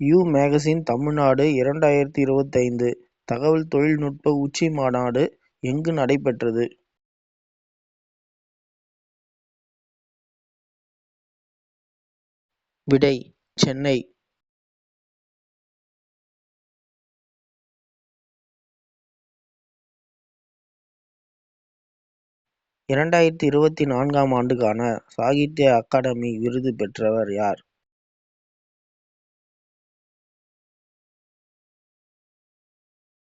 You magazine Tamil Nadu இரண்டாயிரத்தி இருபத்தைந்து தகவல் தொழில்நுட்ப உச்சி மாநாடு எங்கு நடைபெற்றது? விடை சென்னை. இரண்டாயிரத்தி இருபத்தி நான்காம் ஆண்டுக்கான சாகித்ய அகாடமி விருது பெற்றவர் யார்?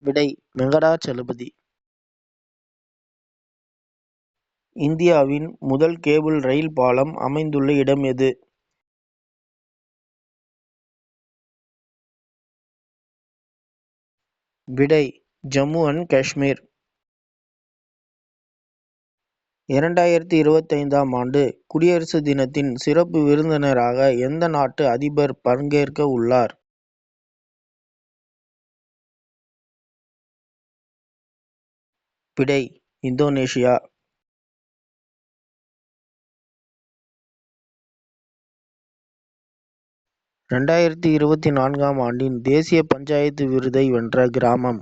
விடை வெங்கடாச்சலபதி இந்தியாவின் முதல் கேபிள் ரயில் பாலம் அமைந்துள்ள இடம் எது? விடை ஜம்மு அண்ட் காஷ்மீர். இரண்டாயிரத்தி இருபத்தைந்தாம் ஆண்டு குடியரசு தினத்தின் சிறப்பு விருந்தினராக எந்த நாட்டு அதிபர் பங்கேற்க உள்ளார்? விடை இந்தோனேஷியா. ரெண்டாயிரத்தி இருபத்தி நான்காம் ஆண்டின் தேசிய பஞ்சாயத்து விருதை வென்ற கிராமம்.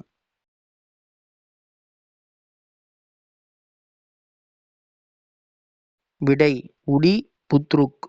விடை உடி புத்ருக்.